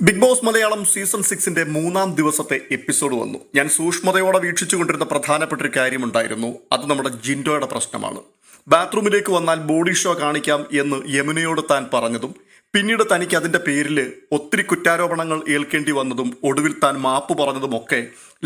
Big boss Malayalam season സിക്സിന്റെ മൂന്നാം ദിവസത്തെ എപ്പിസോഡ് വന്നു. ഞാൻ സൂക്ഷ്മതയോടെ വീക്ഷിച്ചുകൊണ്ടിരുന്ന പ്രധാനപ്പെട്ട ഒരു കാര്യമുണ്ടായിരുന്നു. അത് നമ്മുടെ ജിൻഡോയുടെ പ്രശ്നമാണ്. ബാത്റൂമിലേക്ക് വന്നാൽ ബോഡി ഷോ കാണിക്കാം എന്ന് യമുനയോട് താൻ പറഞ്ഞതും പിന്നീട് തനിക്ക് അതിന്റെ പേരിൽ ഒത്തിരി കുറ്റാരോപണങ്ങൾ ഏൽക്കേണ്ടി വന്നതും ഒടുവിൽ താൻ മാപ്പ് പറഞ്ഞതുമൊക്കെ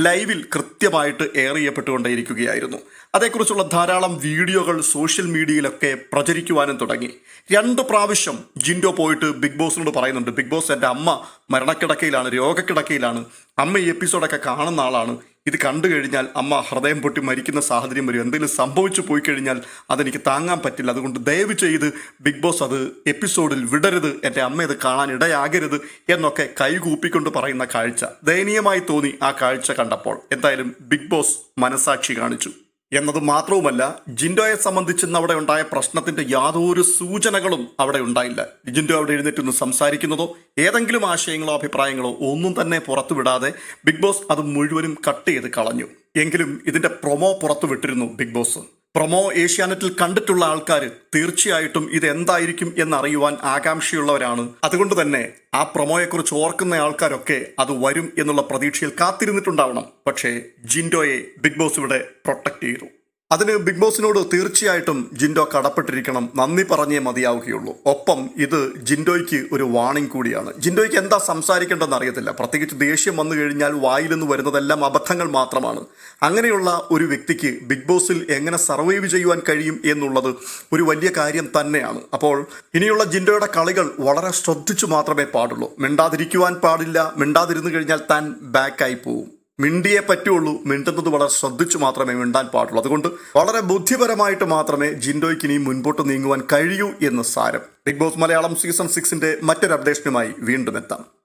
ലൈവിൽ കൃത്യമായിട്ട് എയർ ചെയ്യപ്പെട്ടുകൊണ്ടേയിരിക്കുകയായിരുന്നു. അതേക്കുറിച്ചുള്ള ധാരാളം വീഡിയോകൾ സോഷ്യൽ മീഡിയയിലൊക്കെ പ്രചരിക്കുവാനും തുടങ്ങി. രണ്ട് പ്രാവശ്യം ജിൻഡോ പോയിട്ട് ബിഗ് ബോസിനോട് പറയുന്നുണ്ട് ബിഗ് ബോസ് എന്റെ അമ്മ മരണക്കിടക്കയിലാണ് രോഗക്കിടക്കയിലാണ് അമ്മ ഈ എപ്പിസോഡൊക്കെ കാണുന്ന ആളാണ് ഇത് കണ്ടു കഴിഞ്ഞാൽ അമ്മ ഹൃദയം പൊട്ടി മരിക്കുന്ന സാഹചര്യം വരും. എന്തെങ്കിലും സംഭവിച്ചു പോയി കഴിഞ്ഞാൽ അതെനിക്ക് താങ്ങാൻ പറ്റില്ല. അതുകൊണ്ട് ദയവ് ചെയ്ത് ബിഗ് ബോസ് അത് എപ്പിസോഡിൽ വിടരുത്. എന്റെ അമ്മ ഇത് കാണാൻ ഇടയാകരുത് എന്നൊക്കെ കൈകൂപ്പിക്കൊണ്ട് പറയുന്ന കാഴ്ച ദയനീയമായി തോന്നി ആ കാഴ്ച കണ്ടപ്പോൾ. എന്തായാലും ബിഗ് ബോസ് മനസാക്ഷി കാണിച്ചു. എന്നത് മാത്രവുമല്ല ജിൻഡോയെ സംബന്ധിച്ച് അവിടെ ഉണ്ടായ പ്രശ്നത്തിന്റെ യാതൊരു സൂചനകളും അവിടെ ഉണ്ടായില്ല. ജിൻഡോ അവിടെ എഴുന്നേറ്റ് ഒന്ന് സംസാരിക്കുന്നതോ ഏതെങ്കിലും ആശയങ്ങളോ അഭിപ്രായങ്ങളോ ഒന്നും തന്നെ പുറത്തുവിടാതെ ബിഗ് ബോസ് അത് മുഴുവനും കട്ട് ചെയ്ത് കളഞ്ഞു. എങ്കിലും ഇതിന്റെ പ്രൊമോ പുറത്തുവിട്ടിരുന്നു ബിഗ് ബോസ്. പ്രൊമോ ഏഷ്യാനെറ്റിൽ കണ്ടിട്ടുള്ള ആൾക്കാർ തീർച്ചയായിട്ടും ഇത് എന്തായിരിക്കും എന്നറിയുവാൻ ആകാംക്ഷയുള്ളവരാണ്. അതുകൊണ്ട് തന്നെ ആ പ്രൊമോയെക്കുറിച്ച് ഓർക്കുന്ന ആൾക്കാരൊക്കെ അത് വരും എന്നുള്ള പ്രതീക്ഷയിൽ കാത്തിരുന്നിട്ടുണ്ടാവണം. പക്ഷേ ജിൻഡോയെ ബിഗ് ബോസ് ഇവിടെ പ്രൊട്ടക്ട് ചെയ്തു. അതിന് ബിഗ് ബോസിനോട് തീർച്ചയായിട്ടും ജിൻഡോ കടപ്പെട്ടിരിക്കണം. നന്ദി പറഞ്ഞേ മതിയാവുകയുള്ളൂ. ഒപ്പം ഇത് ജിൻഡോയ്ക്ക് ഒരു വാണിംഗ് കൂടിയാണ്. ജിൻഡോയ്ക്ക് എന്താ സംസാരിക്കേണ്ടതെന്ന് അറിയത്തില്ല. പ്രത്യേകിച്ച് ദേഷ്യം വന്നു കഴിഞ്ഞാൽ വായിൽ നിന്ന് വരുന്നതെല്ലാം അബദ്ധങ്ങൾ മാത്രമാണ്. അങ്ങനെയുള്ള ഒരു വ്യക്തിക്ക് ബിഗ് ബോസിൽ എങ്ങനെ സർവൈവ് ചെയ്യുവാൻ കഴിയും എന്നുള്ളത് ഒരു വലിയ കാര്യം തന്നെയാണ്. അപ്പോൾ ഇനിയുള്ള ജിൻഡോയുടെ കളികൾ വളരെ ശ്രദ്ധിച്ചു മാത്രമേ പാടുള്ളൂ. മിണ്ടാതിരിക്കുവാൻ പാടില്ല. മിണ്ടാതിരുന്നു കഴിഞ്ഞാൽ താൻ ബാക്കായി പോവും. മിണ്ടിയേ പറ്റുള്ളൂ മിണ്ടുന്നത് വളരെ ശ്രദ്ധിച്ചു മാത്രമേ മിണ്ടാൻ പാടുള്ളൂ. അതുകൊണ്ട് വളരെ ബുദ്ധിപരമായിട്ട് മാത്രമേ ജിൻഡോയ്ക്ക് ഇനി മുൻപോട്ട് നീങ്ങുവാൻ കഴിയൂ എന്ന് സാരം. ബിഗ് ബോസ് മലയാളം സീസൺ സിക്സിന്റെ മറ്റൊരു അപ്ഡേഷനുമായി വീണ്ടും എത്താം.